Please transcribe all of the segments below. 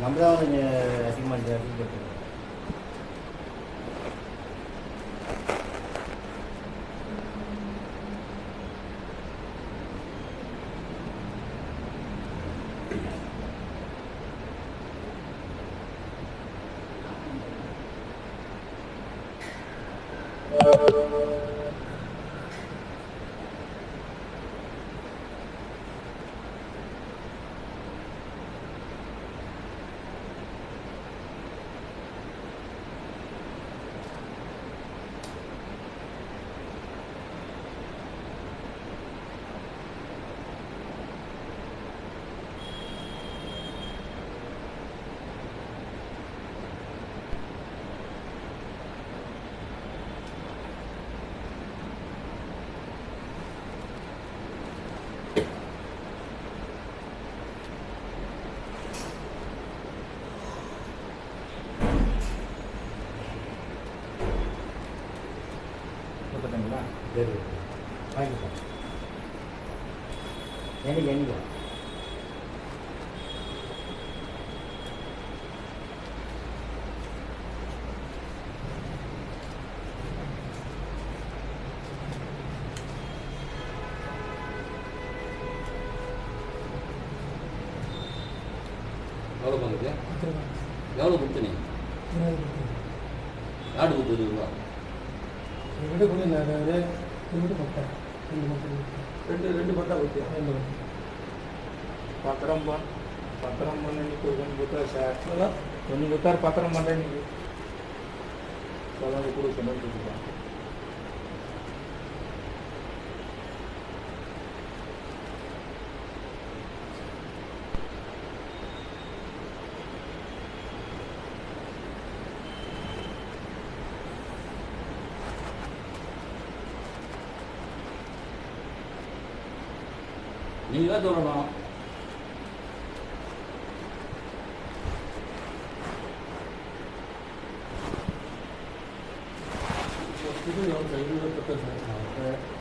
நம்ம தான் கொஞ்சம் அசிங்கமாக அசிங்கப்பட்டு முப்பத்தஞ்சுங்களா சரி வாங்கிக்கலாம். எனக்கு எங்க? எவ்வளோ பண்ணுது எவ்வளோ கொடுத்து நீ யாரு கொடுத்தது இவ்வளோ ഇവിടെ കൂടി നേരെ ഇവിടെ പട്ട രണ്ട് പട്ട രണ്ട് രണ്ട് പട്ട പറ്റിയ పత్రం పత్రం పండండి కొన్ని పోతారు సార్. కొన్ని పోతారు పత్రం పండండి పొలం ఇప్పుడు చిన్న நீ தான் சொல்லணும்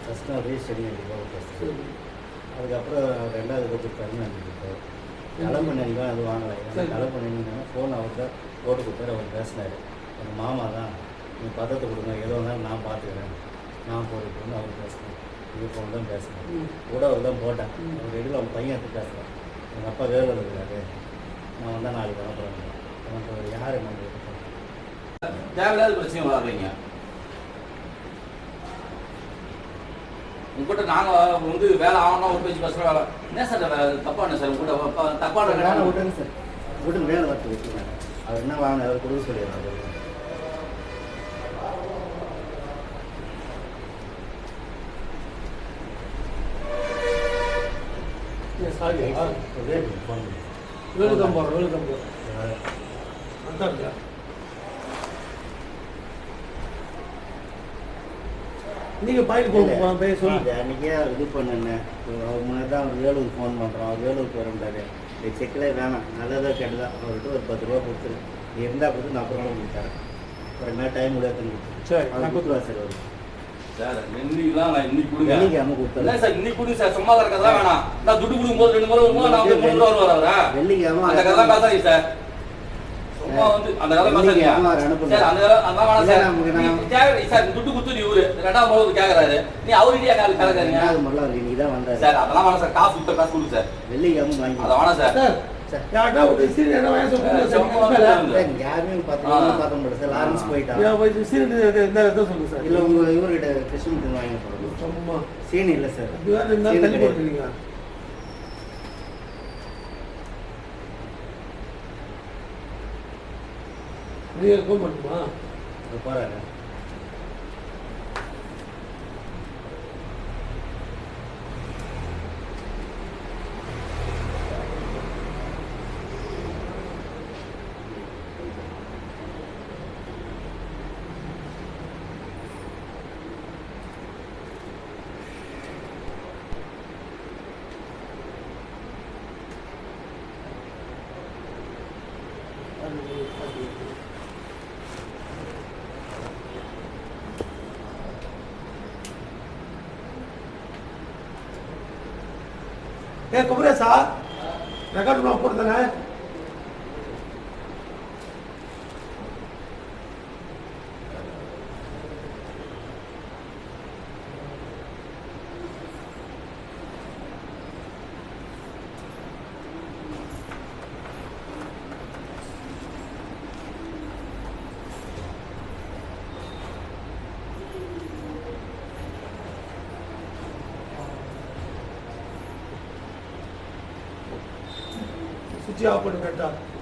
ஃபஸ்ட்டு அப்படியே ஸ்டடி அடிக்கலாம் ஃபஸ்ட்டு அதுக்கப்புறம் ரெண்டாவது கொடுத்து கருணாநிதி கொடுத்தார் நலம் பண்ணினா அது வாங்கலை பண்ணினா ஃபோன் அவர்கிட்ட போட்டு கொடுத்தாரு அவர் பேசினார் எங்கள் மாமா தான் நீங்கள் பதத்தை கொடுங்க ஏதோ இருந்தாலும் நான் பார்த்துக்கிறேன் நான் போட்டு அவர் பேசினேன் இது ஃபோன் தான் பேசினேன் கூட அவர் தான் போட்டேன் அவர் ரெடியில் அவங்க பையன் எடுத்து பேசுகிறேன் எங்கள் அப்பா வேலை இருக்கிறாரு நான் வந்தால் நாளைக்கு அனுப்புகிறேன் எனக்கு யார் என்ன தேவையில்லாத பிரச்சனை வளர்றீங்க. உங்ககிட்ட நாங்கள் வந்து வேலை ஆகணும் ஒரு பேச்சு பேசுகிற வேலை. என்ன சார் தப்பான சார்? உங்கள்கிட்ட தப்பான விட்டுங்க சார். விட்டு வேலை வரட்டு விட்டுருங்க. அவர் என்ன வாங்க அவர் கொடுக்க சொல்லிடுறாரு. வேலுதம்பார் வேலுதம்பார் வந்தாங்க நீங்கள் பாயில் போக போய் இது பண்ணேன் அவர் முன்னாடி தான் அவர் ஃபோன் பண்ணுறோம் அவர் வேலூருக்கு வரண்டாரு இந்த செக்கில் வேணாம் நல்லதாக கெட்டதான் அவர்கிட்ட ஒரு பத்து ரூபா கொடுத்துரு இருந்தால் கொடுத்து நான் அப்புறம் கொடுத்தாரேன் அப்புறம் என்ன டைம் உடைய கொடுத்துரு சரி கொடுத்துருவா சார் அவர் சார் இன்னைக்குலாம் நான் இன்னைக்கு கொடுங்க. இல்லை சார் இன்னைக்கு கொடுங்க சார் சும்மா இருக்கிறதா வேணாம். நான் துட்டு கொடுக்கும்போது ரெண்டு முறை வரும்போது நான் வந்து மூணு ரூபா வருவாரா? வெள்ளிக்கிழமை அந்த கதை பேசாதீங்க சார். சும்மா வந்து அந்த கதை பேசாதீங்க. சார். அந்த கதை அந்த வேணாம் சார். நீ தேவை சார் துட்டு கொடுத்து நீ இவரு. ரெண்டாவது முறை கேட்கறாரு நீ அவருக்கிட்டே கேட்கறீங்க ரெண்டாவது முறையில் அவர் இன்னைக்கு தான் வந்தார். சார் அதெல்லாம் வேணாம் சார். காசு கொடுத்த காசு கொடுங்க சார். வெள்ளிக்கிழமை வாங்கி அதை வேணாம் சார் ஒரு என்ன வயசு வந்து- யாருமே பார்க்க முடியாது சார். லாரன்ஸ் போயிட்டான் சீர் இந்த இடத்த சொல்லுங்க சார். இல்லை உங்கள் இவர்கிட்ட கிருஷ்ணமூர்த்தி வாங்கி போடுறது சும்மா. சீனி இல்லை சார். தள்ளி போட்டுருக்கீங்க பண்ணுமா ಏ ಕುಬ್ರೆ ಸಾರ್ ರೆಕಾರ್ಡ್ ನೋಡ್ಕೊಡ್ತಾನೆ Jia Purveta